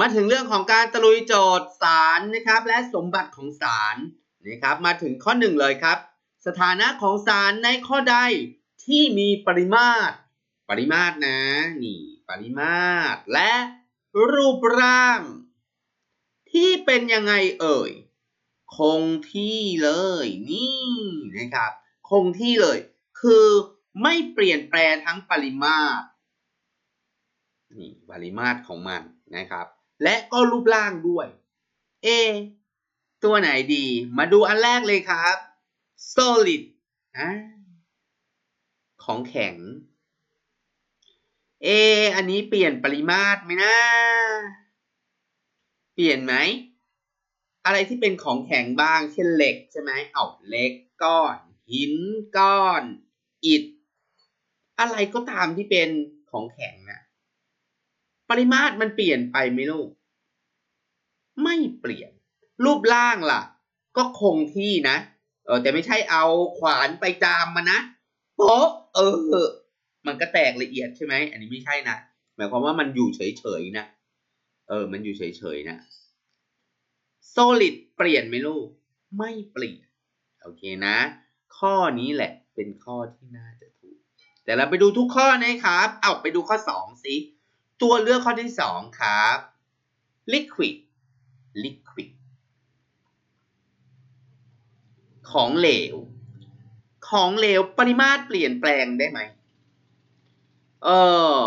มาถึงเรื่องของการตะลุยโจทย์สารนะครับ และสมบัติของสารนะครับมาถึงข้อหนึ่งเลยครับ สถานะของสารในข้อใดที่มีปริมาตร ปริมาตรนะนี่ปริมาตร และรูปร่าง ที่เป็นยังไงเอ่ย คงที่เลยนี่นะครับ คงที่เลย คือไม่เปลี่ยนแปลงทั้งปริมาตรนี่ปริมาตรของมันนะครับ และก็รูปร่างด้วย เอ ตัวไหนดี มาดูอันแรกเลยครับ solid อของแข็ง เอ อันนี้เปลี่ยนปริมาตรไหมนะ เปลี่ยนไหม อะไรที่เป็นของแข็งบ้าง เช่นเหล็กใช่ไหม เอาเหล็กก้อน หินก้อน อิฐ อะไรก็ตามที่เป็นของแข็งนะ ริมาตรมันเปลี่ยนไปไหมลูก ไม่เปลี่ยน รูปร่างล่ะ ก็คงที่นะเออแต่ไม่ใช่เอาขวานไปจามมานนะโป๊ะเออ มันก็แตกละเอียดใช่ไหมอันนี้ไม่ใช่นะหมายความว่ามันอยู่เฉยๆนะเออ มันอยู่เฉยๆนะ solid เปลี่ยนไหมลูก ไม่เปลี่ยน โอเคนะ ข้อนี้แหละเป็นข้อที่น่าจะถูก แต่เราไปดูทุกข้อนะครับ เอาไปดูข้อสองสิ ตัวเลือกข้อที่สองครับ liquid liquid ของเหลว ของเหลวปริมาตรเปลี่ยนแปลงได้ไหม เออ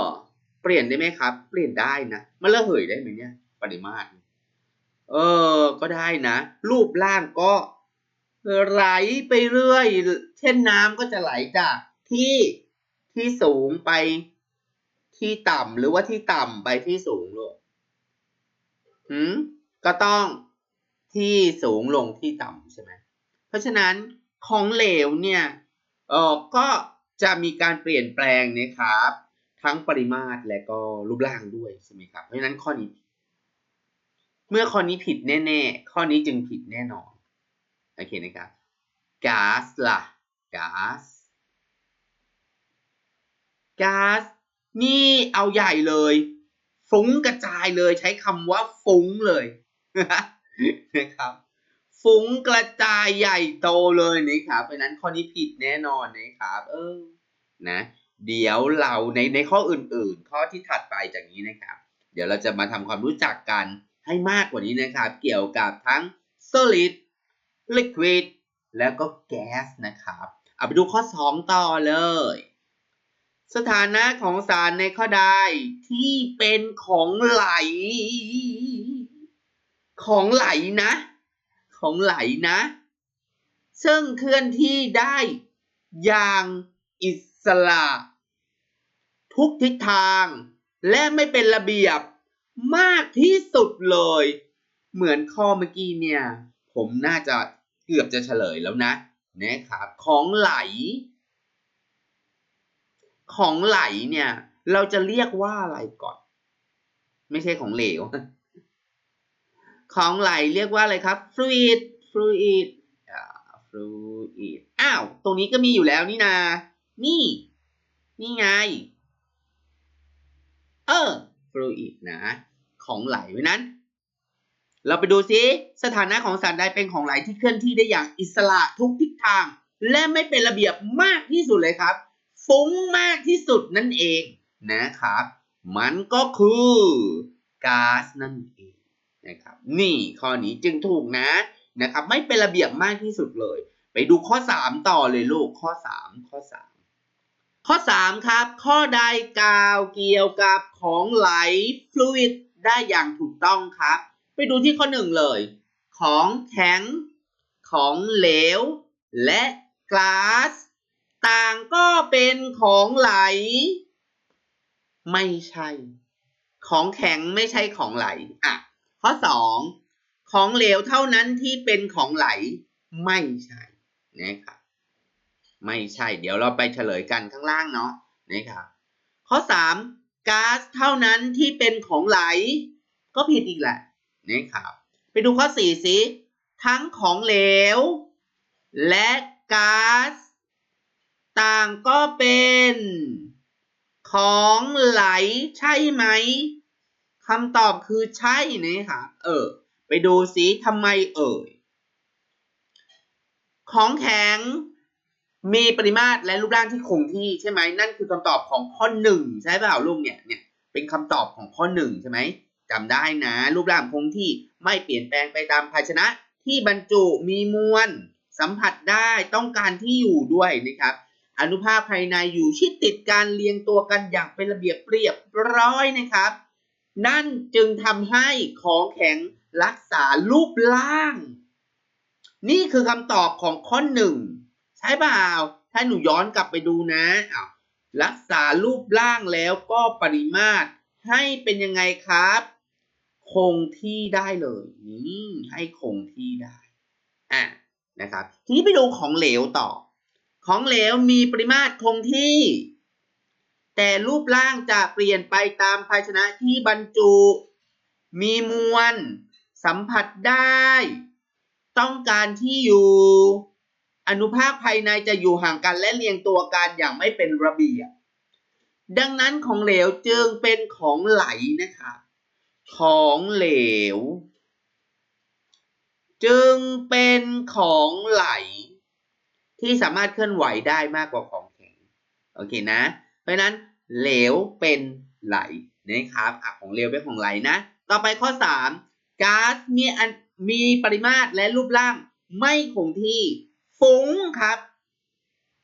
เปลี่ยนได้ไหมครับ เปลี่ยนได้นะมันระเหยได้ไหมเนี่ย ปริมาตร เออ ก็ได้นะ รูปร่างก็ไหลไปเรื่อย เช่นน้ำก็จะไหลจากที่ที่สูงไป ที่ต่ำหรือว่าที่ต่ำไปที่สูงลงหืมก็ต้องที่สูงลงที่ต่ำใช่ไหมเพราะฉะนั้นของเหลวเนี่ยเออก็จะมีการเปลี่ยนแปลงนะครับ ทั้งปริมาตรและก็รูปร่างด้วยใช่ไหมครับเพราะฉะนั้นข้อนี้ เมื่อข้อนี้ผิดแน่ๆ ข้อนี้จึงผิดแน่นอนโอเคนะครับก๊าซล่ะก๊าซก๊าซ นี่เอาใหญ่เลย ฟุ้งกระจายเลยใช้คำว่าฟุ้งเลยนะครับ ฟุ้งกระจายใหญ่โตเลยนะครับเพราะนั้นข้อนี้ผิดแน่นอนนะครับ เออนะเดี๋ยวเราในในข้ออื่น ๆ ข้อที่ถัดไปจากนี้นะครับ เดี๋ยวเราจะมาทำความรู้จักกันให้มากกว่านี้นะครับ เกี่ยวกับทั้ง solid liquid แล้วก็ gas นะครับ เอาไปดูข้อ 2 ต่อเลย สถานะของสารในข้อใดที่เป็นของไหล ของไหลนะ ของไหลนะ ซึ่งเคลื่อนที่ได้อย่างอิสระ ทุกทิศทาง และไม่เป็นระเบียบมากที่สุดเลย เหมือนข้อเมื่อกี้เนี่ย ผมน่าจะเกือบจะเฉลยแล้วนะนะครับ ของไหล ของไหลเนี่ย เราจะเรียกว่าอะไรก่อน ไม่ใช่ของเหลว ของไหลเรียกว่าอะไรครับ fluid fluid fluid อ้าว ตรงนี้ก็มีอยู่แล้วนี่นา นี่ นี่ไง เออ fluid นะ ของไหลไว้นั้น เราไปดูซิสถานะของสารใดเป็นของไหลที่เคลื่อนที่ได้อย่างอิสระทุกทิศทาง และไม่เป็นระเบียบมากที่สุดเลยครับ ฟุ้งมากที่สุดนั่นเองนะครับ มันก็คือก๊าซนั่นเองนะครับ นี่ข้อนี้จึงถูกนะนะครับ ไม่เป็นระเบียบมากที่สุดเลย ไปดูข้อ 3 ต่อเลยลูกข้อ 3 ข้อ 3 ข้อ 3 ครับ ข้อใดกล่าวเกี่ยวกับของไหล fluid ได้อย่างถูกต้องครับ ไปดูที่ข้อ 1 เลย ของแข็ง ของเหลว และก๊าซ ต่างก็เป็นของไหล ไม่ใช่ ของแข็งไม่ใช่ของไหล อะ ข้อ2ของเหลวเท่านั้นที่เป็นของไหล ไม่ใช่นะครับไม่ใช่ เดี๋ยวเราไปเฉลยกันข้างล่างเนาะนะครับข้อ3ก๊าซเท่านั้นที่เป็นของไหล ก็ผิดอีกแหละนะครับไปดูข้อ4สิทั้งของเหลว และก๊าซ ต่างก็เป็น ของไหลใช่ไหมคำตอบคือใช่นะครับเออ ไปดูซิทำไมเอ่ย ของแข็งมีปริมาตรและรูปร่างที่คงที่ใช่ไหมนั่นคือคำตอบของข้อหนึ่งใช่เปล่าลูกเนี่ยเนี่ยเป็นคำตอบของข้อหนึ่งใช่ไหมจำได้นะ รูปร่างคงที่ไม่เปลี่ยนแปลงไปตามภาชนะ ที่บรรจุมีมวลสัมผัสได้ต้องการที่อยู่ด้วยนะครับ อนุภาคภายในอยู่ชิดติดการเรียงตัวกันอย่างเป็นระเบียบเรียบร้อยนะครับ นั่นจึงทำให้ของแข็งรักษารูปร่าง นี่คือคำตอบของข้อหนึ่งใช่เปล่าถ้าหนูย้อนกลับไปดูนะอ้าวรักษารูปร่างแล้วก็ปริมาตรให้เป็นยังไงครับ คงที่ได้เลยนี่ให้คงที่ได้อะนะครับ ทีนี้ไปดูของเหลวต่อ ของเหลวมีปริมาตรคงที่ แต่รูปร่างจะเปลี่ยนไปตามภาชนะที่บรรจุ มีมวล สัมผัสได้ ต้องการที่อยู่ อนุภาคภายในจะอยู่ห่างกันและเรียงตัวกันอย่างไม่เป็นระเบียบ ดังนั้นของเหลวจึงเป็นของไหลนะครับของเหลว จึงเป็นของไหล ที่สามารถเคลื่อนไหวได้มากกว่าของแข็งโอเคนะ เพราะฉะนั้นเหลวเป็นไหลนะครับอะของเหลวเป็นของไหลนะ ต่อไปข้อ3ก๊าซมีอันมีปริมาตรและรูปร่างไม่คงที่ฟุ้งครับ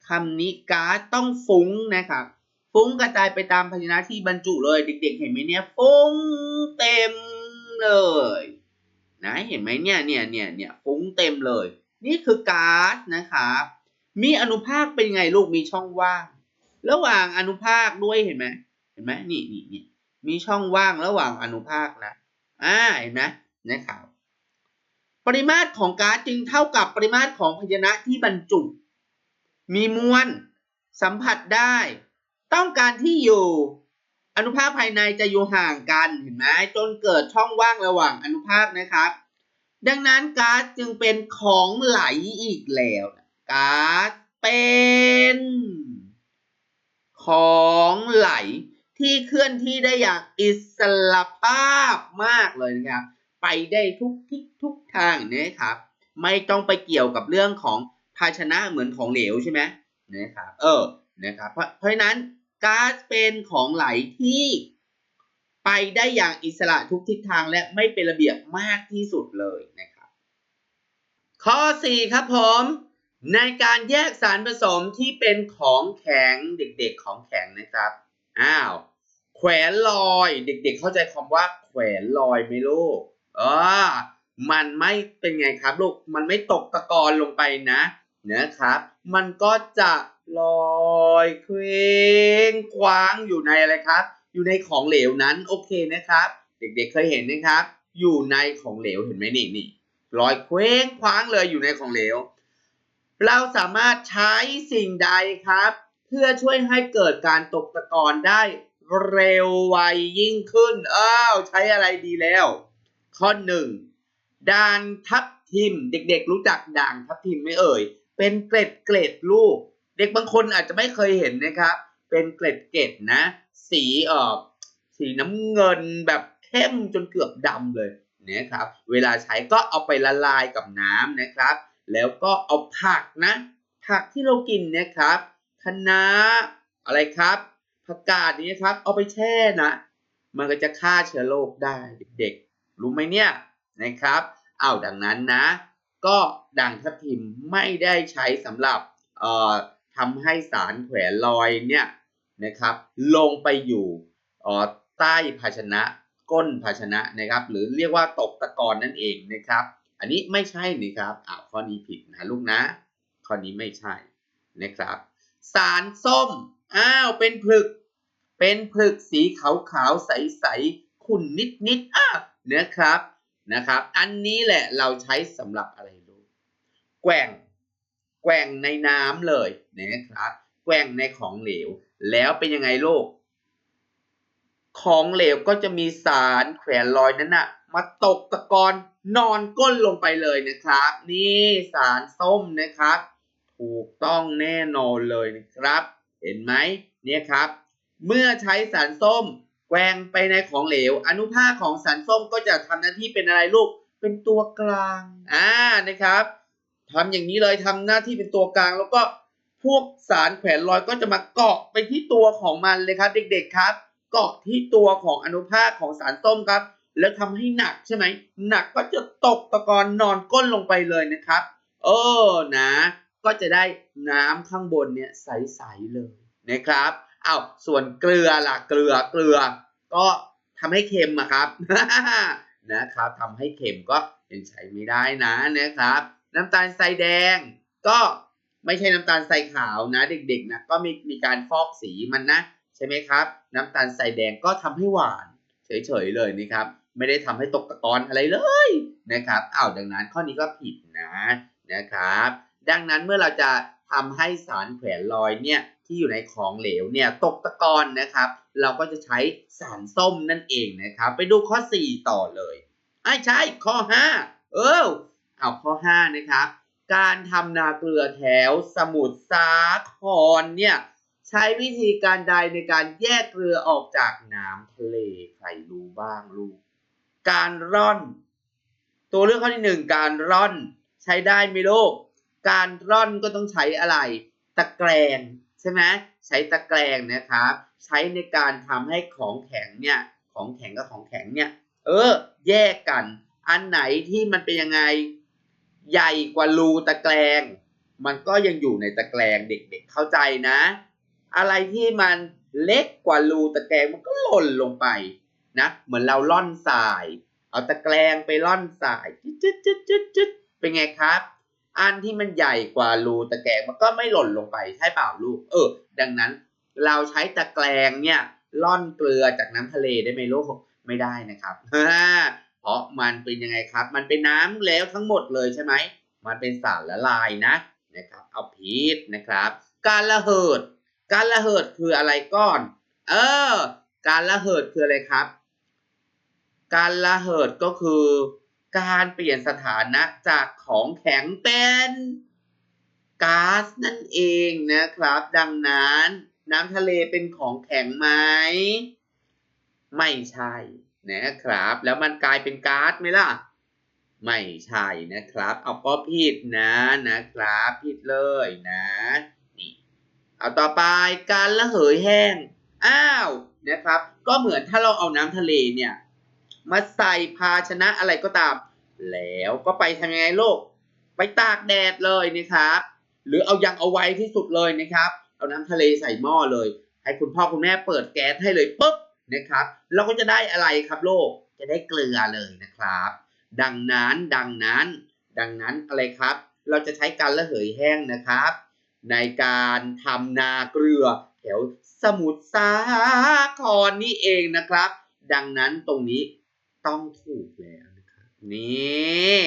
คำนี้ก๊าซต้องฟุ้งนะครับฟุ้งกระจายไปตามภาชนะที่บรรจุเลยเด็กๆ เห็นไหมเนี่ยฟุ้งเต็มเลยนะเห็นไหมเนี่ยเนี่ยเนี่ยเนี่ยฟุ้งเต็มเลย นี่คือก๊าซนะครับ มีอนุภาคเป็นไงลูกมีช่องว่าง ระหว่างอนุภาคด้วยเห็นไหมเห็นไหมนี่นี่นี่มีช่องว่างระหว่างอนุภาคนะอ่าเห็นไหมนะครับปริมาตรของก๊าซจึงเท่ากับปริมาตรของภานะที่บรรจุ มีมวลสัมผัสได้ ต้องการที่อยู่ อนุภาคภายในจะอยู่ห่างกันเห็นไหมจนเกิดช่องว่างระหว่างอนุภาคนะครับ ดังนั้นก๊าซจึงเป็นของไหลอีกแล้ว ก๊าซเป็นของไหลที่เคลื่อนที่ได้อย่างอิสระภาพมากเลยนะครับ ไปได้ทุกทิศทุกทางนะครับ ไม่ต้องไปเกี่ยวกับเรื่องของภาชนะเหมือนของเหลวใช่ไหมนะครับ เออ นะครับ เพราะเพราะฉะนั้นก๊าซเป็นของไหลที่ไปได้อย่างอิสระทุกทิศทางและไม่เป็นระเบียบมากที่สุดเลยนะครับ ข้อ 4 ครับผม ในการแยกสารผสมที่เป็นของแข็งเด็กๆของแข็งนะครับ อ้าว แขวนลอยเด็ก ๆ เข้าใจคำว่า แขวนลอยไหมลูกเออมันไม่เป็นไงครับลูก มันไม่ตกตะกอนลงไปนะนะครับ มันก็จะลอยเคว้งคว้างอยู่ในอะไรครับ อยู่ในของเหลวนั้นโอเคนะครับ เด็กๆเคยเห็นนะครับ อยู่ในของเหลวเห็นไหมนี่นี่ลอยเคว้งคว้างเลยอยู่ในของเหลว เราสามารถใช้สิ่งใดครับ เพื่อช่วยให้เกิดการตกตะกอนได้เร็วไวยิ่งขึ้น อ้าวใช้อะไรดีแล้ว ข้อหนึ่งด่างทับทิม เด็กๆ รู้จักด่างทับทิมไหมเอ่ย เป็นเกล็ดเกล็ดลูก เด็กบางคนอาจจะไม่เคยเห็นนะครับ เป็นเกล็ดเกล็ดนะ สีเอ่อสีน้ำเงินแบบเข้มจนเกือบดำเลยนะครับ เวลาใช้ก็เอาไปละลายกับน้ำนะครับ แล้วก็เอาผักนะ ผักที่เรากินนะครับคะน้าอะไรครับผักกาดนี้ครับ เอาไปแช่นะ มันก็จะฆ่าเชื้อโรคได้เด็กๆ รู้ไหมเนี่ยนะครับเอาดังนั้นนะ ก็ด่างทับทิมไม่ได้ใช้สำหรับเอ่อทำให้สารแขวนลอยเนี่ยนะครับ ลงไปอยู่เอ่อใต้ภาชนะก้นภาชนะนะครับ หรือเรียกว่าตกตะกอนนั่นเองนะครับ อันนี้ไม่ใช่นะครับอ้าวข้อนี้ผิดนะลูกนะ ข้อนี้ไม่ใช่นะครับ สารส้ม อ้าว เป็นผลึก เป็นผลึกสีขาวๆ ใสๆ ขุ่นนิดๆอะนะครับ นะครับ อันนี้แหละเราใช้สำหรับอะไรรู้ แกว่ง แกว่งในน้ำเลยนะครับ แกว่งในของเหลว แล้วเป็นยังไงโลก ของเหลวก็จะมีสารแขวนลอยนั้นนะ มาตกตะกอนนอนก้นลงไปเลยนะครับ นี่สารส้มนะครับ ถูกต้องแน่นอนเลยนะครับ เห็นไหมเนี่ยครับ เมื่อใช้สารส้มแกวงไปในของเหลว อนุภาคของสารส้มก็จะทำหน้าที่เป็นอะไรลูก เป็นตัวกลางอ่านะครับทำอย่างนี้เลยทำหน้าที่เป็นตัวกลาง แล้วก็พวกสารแขวนลอยก็จะมาเกาะไปที่ตัวของมันเลยครับ เด็ก ๆครับ เกาะที่ตัวของอนุภาคของสารส้มครับ แล้วทำให้หนักใช่ไหมหนักก็จะตกตะกอนนอนก้นลงไปเลยนะครับ เออนะ ก็จะได้น้ำข้างบนเนี่ยใสๆเลยนะครับอ้าวส่วนเกลือล่ะเกลือเกลือ ก็ทำให้เค็มอะครับนะครับทำให้เค็มก็ยังใช้ไม่ได้นะนะครับ น้ำตาลทรายแดง ก็ไม่ใช่น้ำตาลทรายขาวนะ เด็กๆนะก็มีมีการฟอกสีมันนะ ใช่ไหมครับ น้ำตาลทรายแดงก็ทำให้หวานเฉยๆเลยนะครับ ไม่ได้ทำให้ตกตะกอนอะไรเลยนะครับอ้าวดังนั้นข้อนี้ก็ผิดนะนะครับ ดังนั้นเมื่อเราจะทำให้สารแขวนลอยเนี่ยที่อยู่ในของเหลวเนี่ยตกตะกอนนะครับ เราก็จะใช้สารส้มนั่นเองนะครับ ไปดูข้อ 4 ต่อเลยไอ้ใช่ข้อ 5 เออเอาข้อ 5 นะครับ การทำนาเกลือแถวสมุทรสาครเนี่ยใช้วิธีการใดในการแยกเกลือออกจากน้ำทะเลใครรู้บ้างลูก การร่อน ตัวเลือกข้อที่หนึ่งการร่อน ใช้ได้ไหมลูกการร่อนก็ต้องใช้อะไร ตะแกรงใช่ไหมใช้ตะแกรงนะครับ ใช้ในการทำให้ของแข็งเนี่ย ของแข็งกับของแข็งเนี่ย เออ แยกกัน อันไหนที่มันเป็นยังไง ใหญ่กว่ารูตะแกรง มันก็ยังอยู่ในตะแกรงเด็กๆเข้าใจนะ อะไรที่มันเล็กกว่ารูตะแกรงมันก็หล่นลงไป นะเหมือนเราล่อนทราย เอาตะแกรงไปล่อนทรายจึ๊ดจึ๊ดจึ๊ดจึ๊ดเป็นไงครับ อันที่มันใหญ่กว่ารูตะแกรงมันก็ไม่หล่นลงไปใช่เปล่าลูก เออ ดังนั้นเราใช้ตะแกรงเนี่ยล่อนเกลือจากน้ำทะเลได้ไหมลูกไม่ได้นะครับเพราะมันเป็นยังไงครับ มันเป็นน้ำแล้วทั้งหมดเลยใช่ไหมมันเป็นสารละลายนะนะครับเอาพีชนะครับ การระเหิด การระเหิดคืออะไรก่อน เออ การระเหิดคืออะไรครับ การระเหิดก็คือการเปลี่ยนสถานะจากของแข็งเป็นก๊าซนั่นเองนะครับ ดังนั้นน้ำทะเลเป็นของแข็งไหมไม่ใช่นะครับ แล้วมันกลายเป็นก๊าซไหมล่ะ ไม่ใช่นะครับ เอาก็ผิดนะนะครับผิดเลยนะนี่เอาต่อไปการระเหยแห้งอ้าวนะครับ ก็เหมือนถ้าเราเอาน้ำทะเลเนี่ย มาใส่ภาชนะอะไรก็ตาม แล้วก็ไปทำยังไงโลก ไปตากแดดเลยนะครับ หรือเอายังเอาไว้ที่สุดเลยนะครับ เอาน้ำทะเลใส่หม้อเลย ให้คุณพ่อคุณแม่เปิดแก๊สให้เลยปุ๊บนะครับเราก็จะได้อะไรครับโลกจะได้เกลือเลยนะครับ ดังนั้นดังนั้น ดังนั้นอะไรครับ เราจะใช้การระเหยแห้งนะครับ ในการทำนาเกลือแถวสมุทรสาครนี่เองนะครับ ดังนั้นตรงนี้ ต้องถูกแล้วนะครับนี่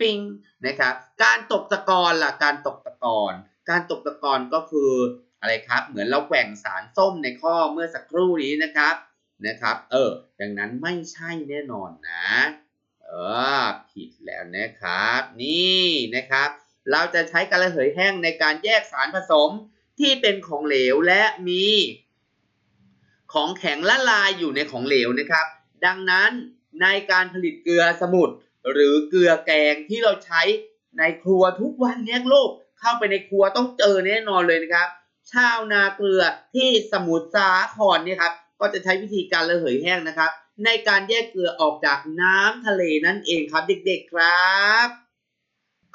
ปิงนะครับการตกตะกอนล่ะการตกตะกอนการตกตะกอนก็คืออะไรครับ เหมือนเราแกว่งสารส้มในข้อเมื่อสักครู่นี้นะครับนะครับ เออดังนั้นไม่ใช่แน่นอนนะเออผิดแล้วนะครับ นี่นะครับ เราจะใช้การระเหยแห้งในการแยกสารผสมที่เป็นของเหลวและมี ของแข็งละลายอยู่ในของเหลวนะครับ ดังนั้นในการผลิตเกลือสมุทรหรือเกลือแกงที่เราใช้ในครัวทุกวันเนี่ยโลกเข้าไปในครัวต้องเจอแน่นอนเลยนะครับ ชาวนาเกลือที่สมุทรสาครเนี่ยครับก็จะใช้วิธีการระเหยแห้งนะครับ ในการแยกเกลือออกจากน้ำทะเลนั่นเองครับเด็กๆครับ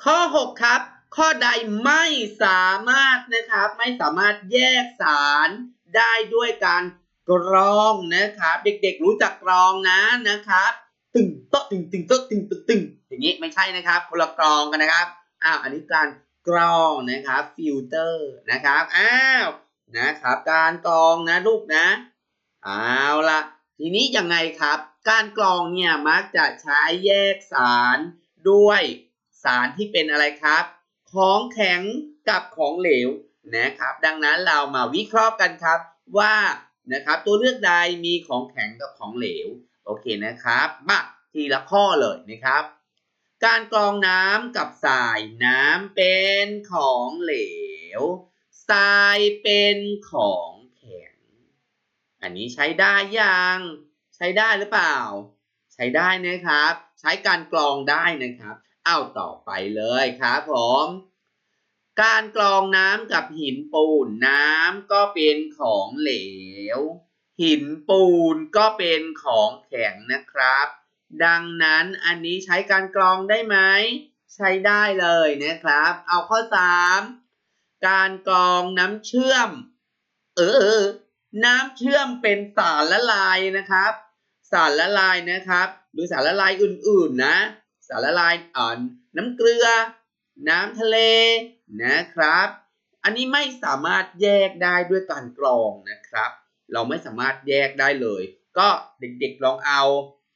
ข้อ 6 ครับ ข้อใดไม่สามารถนะครับไม่สามารถแยกสารได้ด้วยการ กรองนะครับ เด็กๆรู้จักกรองนะนะครับ ตึงโต๊ะตึงตึงโต๊ะตึงตึงตึงอย่างนี้ไม่ใช่นะครับคนละกรองกันนะครับอ้าวอันนี้การกรองนะครับฟิลเตอร์นะครับอ้าวนะครับ การกรองนะลูกนะเอาละทีนี้ยังไงครับ การกรองเนี่ยมักจะใช้แยกสารด้วยสารที่เป็นอะไรครับ ของแข็งกับของเหลวนะครับ ดังนั้นเรามาวิเคราะห์กันครับว่า นะครับ ตัวเลือกใดมีของแข็งกับของเหลว โอเคนะครับมาทีละข้อเลยนะครับ การกรองน้ำกับทรายน้ำเป็นของเหลวทรายเป็นของแข็งออันนี้ใช้ได้ยัง ใช้ได้หรือเปล่า ใช้ได้นะครับ ใช้การกรองได้นะครับ เอาต่อไปเลยครับผม การกรองน้ำกับหินปูนน้ำก็เป็นของเหลว หินปูนก็เป็นของแข็งนะครับ ดังนั้นอันนี้ใช้การกรองได้ไหมใช้ได้เลยนะครับ เอาข้อ 3 การกรองน้ำเชื่อม เออ น้ำเชื่อมเป็นสารละลายนะครับ สารละลายนะครับ หรือสารละลายอื่นๆนะ สารละลายอ่อนน้ำเกลือ น้ำทะเล นะครับ อันนี้ไม่สามารถแยกได้ด้วยการกรองนะครับ เราไม่สามารถแยกได้เลย ก็เด็กๆลองเอา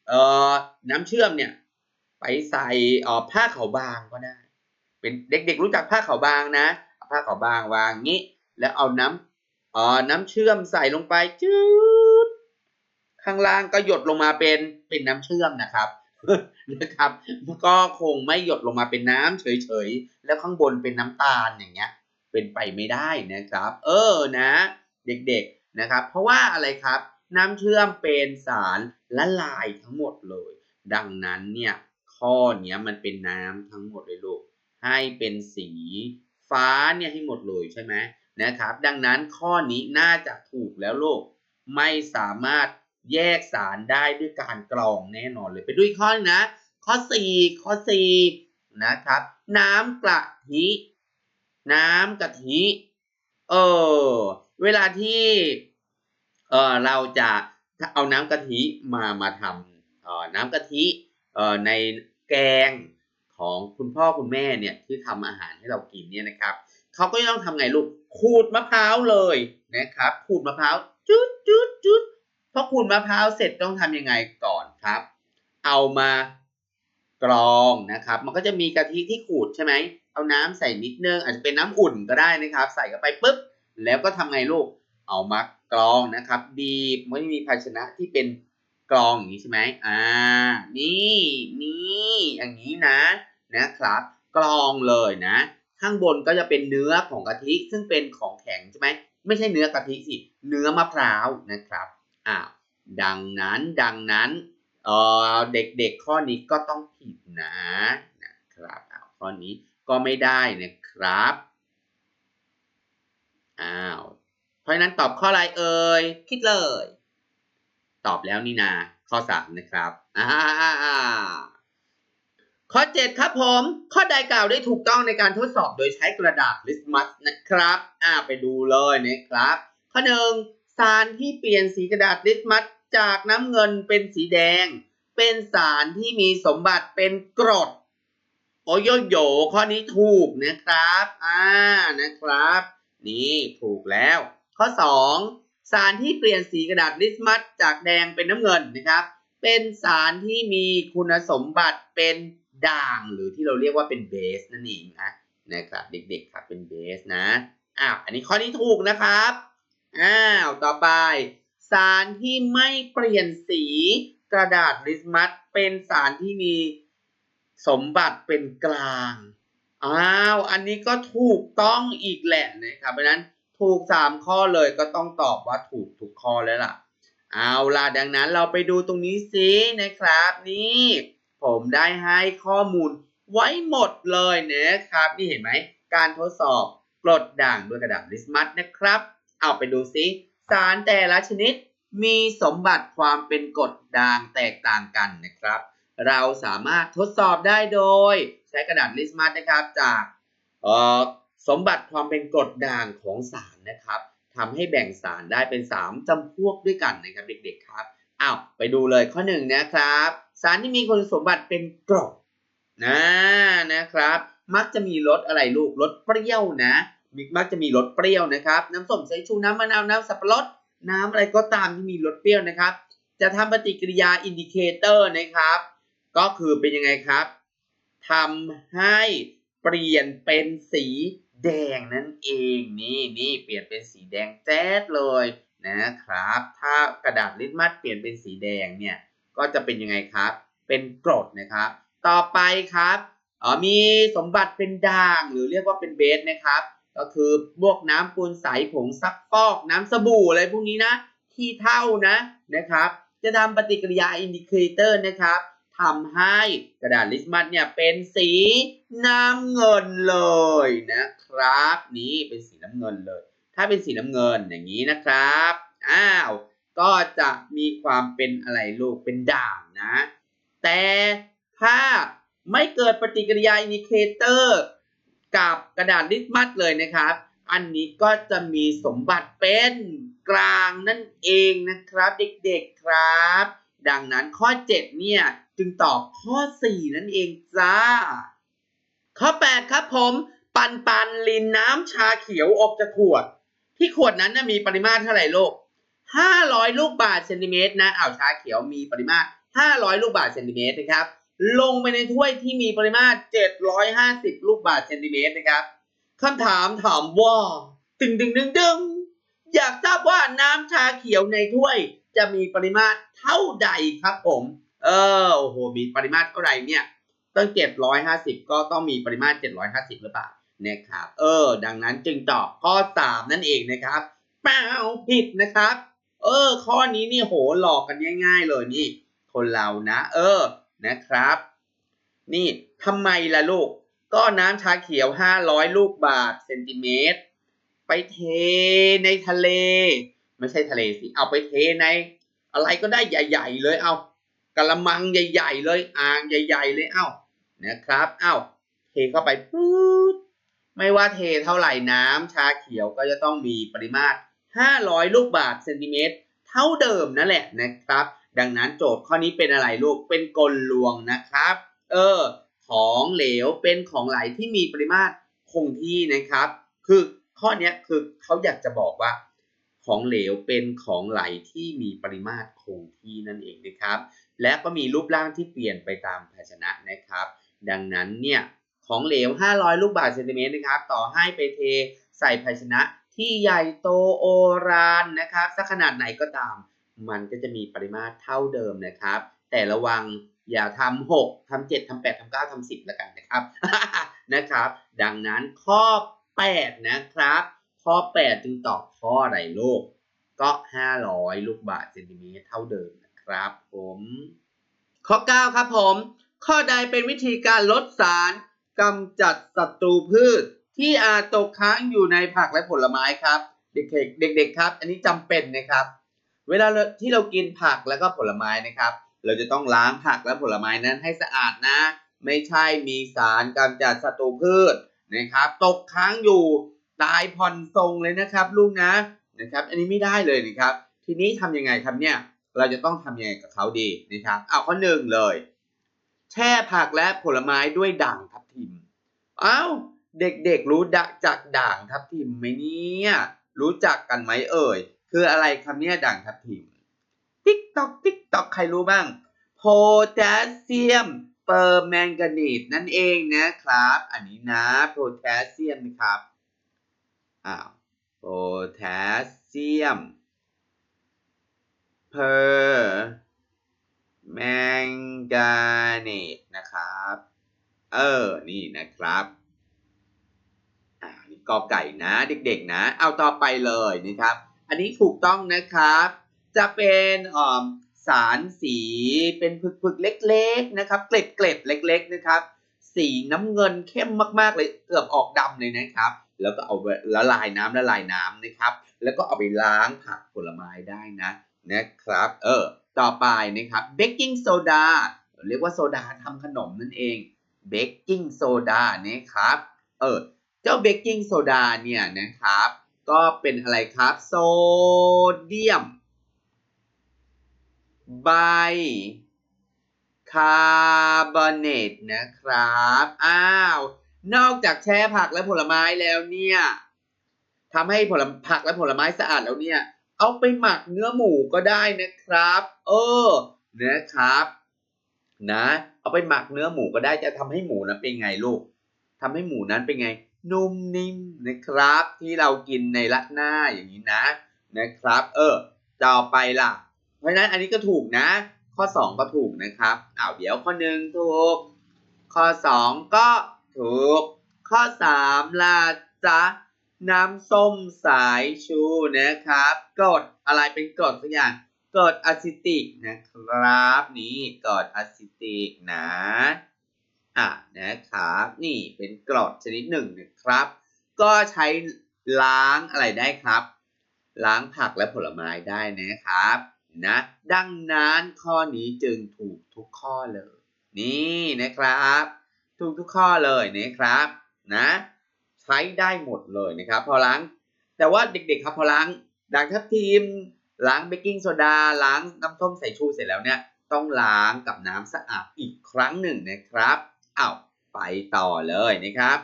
เอ่อน้ำเชื่อมเนี่ยไปใส่เอ่อผ้าขาวบางก็ได้ เป็นเด็กๆรู้จักผ้าขาวบางนะผ้าขาวบางวางงี้ แล้วเอาน้ำเอ่อน้ำเชื่อมใส่ลงไปจืดข้างล่างก็หยดลงมาเป็นเป็นน้ำเชื่อมนะครับ นะครับ ก็คงไม่หยดลงมาเป็นน้ำเฉยๆ แล้วข้างบนเป็นน้ำตาลอย่างเงี้ย เป็นไปไม่ได้นะครับ เออนะ เด็กๆนะครับ เพราะว่าอะไรครับ น้ำเชื่อมเป็นสารละลายทั้งหมดเลย ดังนั้นเนี่ยข้อเนี้ยมันเป็นน้ำทั้งหมดเลยลูกให้เป็นสีฟ้าเนี่ยให้หมดเลยใช่ไหมนะครับ ดังนั้นข้อนี้น่าจะถูกแล้วลูกไม่สามารถ แยกสารได้ด้วยการกรองแน่นอนเลยไปดูอีกข้อนะ ข้อ 4 ข้อ 4 นะครับ น้ำกะทิ น้ำกะทิเออเวลาที่เออเราจะเอาน้ำกะทิมามาทำเออน้ำกะทิเออในแกงของคุณพ่อคุณแม่เนี่ยที่ทำอาหารให้เรากินเนี่ยนะครับเขาก็ต้องทำไงลูกขูดมะพร้าวเลยนะครับขูดมะพร้าวจุดจุดจุด พอขูดมะพร้าวเสร็จต้องทำยังไงก่อนครับ เอามากรองนะครับ มันก็จะมีกะทิที่ขูดใช่ไหมเอาน้ำใส่นิดนึงอาจจะเป็นน้ำอุ่นก็ได้นะครับ ใส่เข้าไปปุ๊บแล้วก็ทำไงลูกเอามากรองนะครับบีบไม่มีภาชนะที่เป็นกรองอย่างนี้ใช่ไหมอ่า นี่นี่อย่างนี้นะนะครับ กรองเลยนะ ข้างบนก็จะเป็นเนื้อของกะทิซึ่งเป็นของแข็งใช่ไหมไม่ใช่เนื้อกะทิสิเนื้อมะพร้าวนะครับ อ้าวดังนั้นดังนั้นเออเด็กๆข้อนี้ก็ต้องผิดนะนะครับอ้าวข้อนี้ก็ไม่ได้นะครับอ้าวเพราะนั้นตอบข้ออะไรเอ่ยคิดเลย ตอบแล้วนี่นาข้อสามนะครับอ่าข้อ 7 ครับผม ข้อใดกล่าวได้ถูกต้องในการทดสอบโดยใช้กระดาษลิสมัสนะครับ อ่าไปดูเลยนะครับ ข้อหนึ่ง สารที่เปลี่ยนสีกระดาษลิสมัสจากน้ำเงินเป็นสีแดง เป็นสารที่มีสมบัติเป็นกรด โอโยโยข้อนี้ถูกนะครับ อ่านะครับ นี่ถูกแล้ว ข้อ 2 สารที่เปลี่ยนสีกระดาษลิสมัสจากแดงเป็นน้ำเงินนะครับ เป็นสารที่มีคุณสมบัติเป็นด่างหรือที่เราเรียกว่าเป็นเบสนั่นเองนะนะครับเด็กๆครับเป็นเบสนะอ้าวอันนี้ข้อนี้ถูกนะครับ อ้าว ต่อไป สารที่ไม่เปลี่ยนสีกระดาษลิสมัสเป็นสารที่มีสมบัติเป็นกลาง อ้าว อันนี้ก็ถูกต้องอีกแหละนะครับเพราะนั้นถูก 3 ข้อเลยก็ต้องตอบว่าถูกทุกข้อแล้วล่ะ เอาล่ะดังนั้นเราไปดูตรงนี้สินะครับ นี่ผมได้ให้ข้อมูลไว้หมดเลยนะครับ นี่เห็นไหม การทดสอบกรดด่างด้วยกระดาษลิสมัสนะครับ เอาไปดูสิสารแต่ละชนิดมีสมบัติความเป็นกรดด่างแตกต่างกันนะครับ เราสามารถทดสอบได้โดย ใช้กระดาษลิสมัสนะครับจากสมบัติความเป็นกรดด่างของสารนะครับทำให้แบ่งสารได้เป็น 3จำพวกด้วยกันนะครับเด็กๆครับอ้าวไปดูเลยข้อหนึ่งนะครับ สารที่มีคุณสมบัติเป็นกรดนะนะครับ มักจะมีรสอะไรลูกรสเปรี้ยวนะ มีมักจะมีรสเปรี้ยวนะครับ น้ำส้มสายชูน้ำมะนาวน้ำสับปะรดน้ำอะไรก็ตามที่มีรสเปรี้ยวนะครับ จะทำปฏิกิริยาอินดิเคเตอร์นะครับ ก็คือเป็นยังไงครับทำให้เปลี่ยนเป็นสีแดงนั่นเองนี่นี่เปลี่ยนเป็นสีแดงแจ๊ดเลยนะครับ ถ้ากระดาษลิตมัสเปลี่ยนเป็นสีแดงเนี่ยก็จะเป็นยังไงครับ เป็นกรดนะครับ ต่อไปครับออมีสมบัติเป็นด่างหรือเรียกว่าเป็นเบสนะครับ ก็คือพวกน้ำปูนใสผงซักฟอกน้ำสบู่อะไรพวกนี้นะที่เท่านะนะครับ จะทำปฏิกิริยาอินดิเคเตอร์นะครับทำให้กระดาษลิสมัสเนี่ยเป็นสีน้ำเงินเลยนะครับ นี่เป็นสีน้ำเงินเลย ถ้าเป็นสีน้ำเงินอย่างนี้นะครับอ้าวก็จะมีความเป็นอะไรลูกเป็นด่างนะ แต่ถ้าไม่เกิดปฏิกิริยาอินดิเคเตอร์ กับกระดาษลิสมัสเลยนะครับ อันนี้ก็จะมีสมบัติเป็นกลางนั่นเองนะครับเด็กๆครับ ดังนั้นข้อ 7 เนี่ยจึงตอบข้อ 4 นั่นเองจ้า ข้อ 8 ครับผม ปันปันลินน้ำชาเขียวออกจากขวด ที่ขวดนั้นนะมีปริมาตรเท่าไหร่ลูก500 ลูกบาศก์เซนติเมตรนะอ้าวชาเขียวมีปริมาตร 500 ลูกบาศก์เซนติเมตรนะครับ ลงไปในถ้วยที่มีปริมาตร 750 ลูกบาศก์เซนติเมตรนะครับคำถามถามว่าตึงดึงดึงดึงอยากทราบว่าน้ำชาเขียวในถ้วยจะมีปริมาตรเท่าใดครับผม เออโอ้โหมีปริมาตรเท่าไรเนี่ยตั้ง750 ก็ต้องมีปริมาตร 750 หรือเปล่านะครับ เออ ดังนั้นจึงตอบข้อ 3 นั่นเองนะครับเปล่าผิดนะครับ เออ ข้อนี้นี่โหหลอกกันง่าย ๆ เลยนี่ คนเรานะ เออ นะครับ นี่ทำไมล่ะลูก ก็น้ำชาเขียว 500 ลูกบาทเซนติเมตร ไปเทในทะเล ไม่ใช่ทะเลสิ เอาไปเทใน อะไรก็ได้ใหญ่ ๆ เลยเอากระมังใหญ่ ๆ เลยอ่างใหญ่ ๆ เลยเอานะครับเอาเทเข้าไปปุ๊บไม่ว่าเทเท่าไหร่น้ำชาเขียวก็จะต้องมีปริมาตร 500 ลูกบาทเซนติเมตร เท่าเดิมนั่นแหละนะครับ ดังนั้นโจทย์ข้อนี้เป็นอะไรลูก เป็นกลลวงนะครับ เออ ของเหลวเป็นของไหลที่มีปริมาตรคงที่นะครับ คือข้อนี้คือเขาอยากจะบอกว่า ของเหลวเป็นของไหลที่มีปริมาตรคงที่นั่นเองนะครับ และก็มีรูปร่างที่เปลี่ยนไปตามภาชนะนะครับ ดังนั้นเนี่ยของเหลว 500 ลูกบาศก์เซนติเมตรนะครับ ต่อให้ไปเทใส่ภาชนะที่ใหญ่โตโอรานนะครับสักขนาดไหนก็ตาม มันก็จะมีปริมาตรเท่าเดิมนะครับ แต่ระวังอย่าทำหกทำเจ็ดทำแปดทำเก้าทำสิบแล้วกันนะครับนะครับ ดังนั้นข้อ8นะครับ ข้อ8จึงตอบข้ออะไรลูกก็500ลูกบาศก์เซนติเมตรเท่าเดิมนะครับ ผม ข้อ9ครับผม ข้อใดเป็นวิธีการลดสารกำจัดศัตรูพืชที่อาจตกค้างอยู่ในผักและผลไม้ครับ เด็กๆเด็กๆครับ อันนี้จำเป็นนะครับ เวลาที่เรากินผักแล้วก็ผลไม้นะครับ เราจะต้องล้างผักและผลไม้นั้นให้สะอาดนะ ไม่ใช่มีสารกำจัดศัตรูพืชนะครับ ตกค้างอยู่ตายผ่อนทรงเลยนะครับ ลูกนะนะครับ อันนี้ไม่ได้เลยนะครับ ทีนี้ทำยังไงครับเนี่ยเราจะต้องทำยังไงกับเขาดีนะครับเอาข้อหนึ่งเลย แช่ผักและผลไม้ด้วยด่างทับทิมเอ้าเด็กๆรู้ดักด่างทับทิมไหมเนี่ยรู้จักกันไหมเอ่ย คืออะไรคำนี่ยด่างทับทิมติ๊กตอกติ๊กตอกใครรู้บ้าง โพแทสเซียมเปอร์แมงกานีสนั่นเองนะครับ อันนี้นะโพแทสเซียมนะครับอ้าวโพแทสเซียมเพอร์แมงกานีสนะครับ เออ นี่นะครับอ่านี่กอไก่นะ เด็กๆนะ เอาต่อไปเลยนะครับ อันนี้ถูกต้องนะครับ จะเป็นสารสีเป็นผึกๆเล็ก ๆ นะครับ เกล็ดเกล็ดๆเล็ก ๆ นะครับ สีน้ำเงินเข้มมากๆเลยเกือบออกดำเลยนะครับ แล้วก็เอาไปละลายน้ำละลายน้ำนะครับ แล้วก็เอาไปล้างผักผลไม้ได้นะนะครับ เออ ต่อไปนะครับเบกกิ้งโซดาเรียกว่าโซดาทำขนมนั่นเองเบกกิ้งโซดานะครับ เออ เจ้าเบกกิ้งโซดาเนี่ยนะครับ ก็เป็นอะไรครับ โซเดียม ไบคาร์บอเนตนะครับ อ้าว นอกจากแช่ผักและผลไม้แล้วเนี่ยทำให้ผลผักและผลไม้สะอาดแล้วเนี่ย เอาไปหมักเนื้อหมูก็ได้นะครับ เออ นะครับ นะ เอาไปหมักเนื้อหมูก็ได้จะทำให้หมูนั้นเป็นไงลูกทำให้หมูนั้นเป็นไง นุ่มนิ่มนะครับ ที่เรากินในรัดหน้าอย่างนี้นะนะครับ เออต่อไปล่ะ เพราะฉะนั้นอันนี้ก็ถูกนะ ข้อ 2 ก็ถูกนะครับอ้าวเดี๋ยวข้อ 1 ถูก ข้อ 2 ก็ถูก ข้อ 3ล่ะจ๊ะน้ำส้มสายชูนะครับกรดอะไรเป็นกรดสักอย่างกรดอะซิติกนะครับ นี่กรดอะซิติกนะ อะนะครับนี่เป็นกรดชนิดหนึ่งนะครับ ก็ใช้ล้างอะไรได้ครับ ล้างผักและผลไม้ได้นะครับนะดังนั้นข้อนี้จึงถูกทุกข้อเลย นี่นะครับ ถูกทุกข้อเลยนะครับนะใช้ได้หมดเลยนะครับ พอล้าง แต่ว่าเด็กๆครับพอล้างด่างทับทิมล้างเบกกิ้งโซดาล้างน้ำส้มสายชูเสร็จแล้วเนี่ยต้องล้างกับน้ำสะอาดอีกครั้งหนึ่งนะครับ อาวไปต่อเลยนะครับ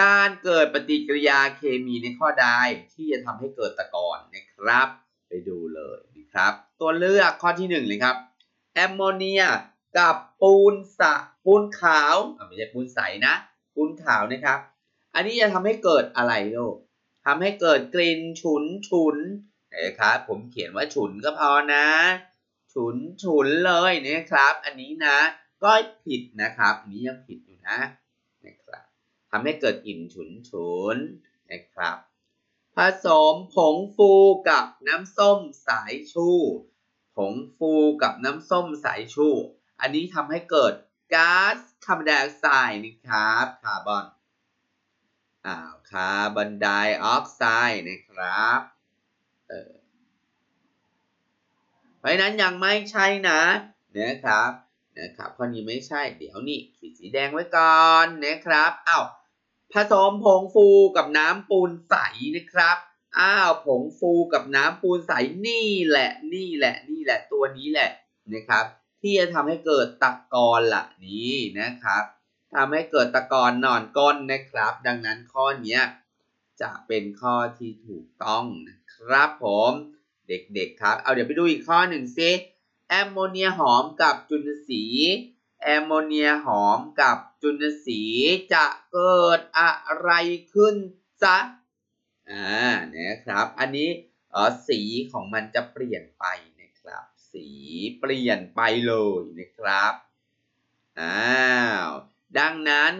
การเกิดปฏิกิริยาเคมีในข้อใดที่จะทำให้เกิดตะกอนนะครับ ไปดูเลยนะครับ ตัวเลือกข้อที่หนึ่งเลยครับแอมโมเนียกับปูนสะปูนขาวไม่ใช่ปูนใสนะ ปูนขาวนะครับ อันนี้จะทำให้เกิดอะไรโลกทำให้เกิดกลิ่นฉุนฉุนนะครับผมเขียนว่าฉุนก็พอนะ ฉุนฉุนเลยนะครับ อันนี้นะ ก็ผิดนะครับอันนี้ยังผิดอยู่นะนะครับทำให้เกิดกลิ่นฉุนฉุนนะครับ ผสมผงฟูกับน้ำส้มสายชูผงฟูกับน้ำส้มสายชู อันนี้ทำให้เกิดก๊าซคาร์บอนไดออกไซด์นะครับคาร์บอนอ้าวคาร์บอนไดออกไซด์นะครับเออเพราะฉะนั้นยังไม่ใช่นะนะครับ นะครับข้อนี้ไม่ใช่เดี๋ยวนี่ขีดสีแดงไว้ก่อนนะครับอ้าวผสมผงฟูกับน้ำปูนใสนะครับอ้าวผงฟูกับน้ำปูนใสนี่แหละนี่แหละนี่แหละตัวนี้แหละนะครับ ที่จะทำให้เกิดตะกอนล่ะนี่นะครับทำให้เกิดตะกอนนอนก้นนะครับ ดังนั้นข้อเนี้ยจะเป็นข้อที่ถูกต้องนะครับผมเด็กๆครับ เอาเดี๋ยวไปดูอีกข้อหนึ่งซิ แอมโมเนียหอมกับจุลทรีแอมโมเนียหอมกับจุลทรีจะเกิดอะไรขึ้นจ๊ะอ่านะครับ อันนี้เออสีของมันจะเปลี่ยนไปนะครับ สีเปลี่ยนไปเลยนะครับอ้าวดังนั้น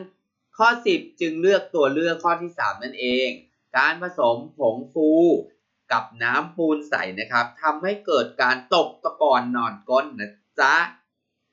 ข้อ 10 จึงเลือกตัวเลือกข้อที่ 3 นั่นเอง การผสมผงฟู กับน้ำปูนใสนะครับทำให้เกิดการตกตะกอนนอนก้นนะจ๊ะ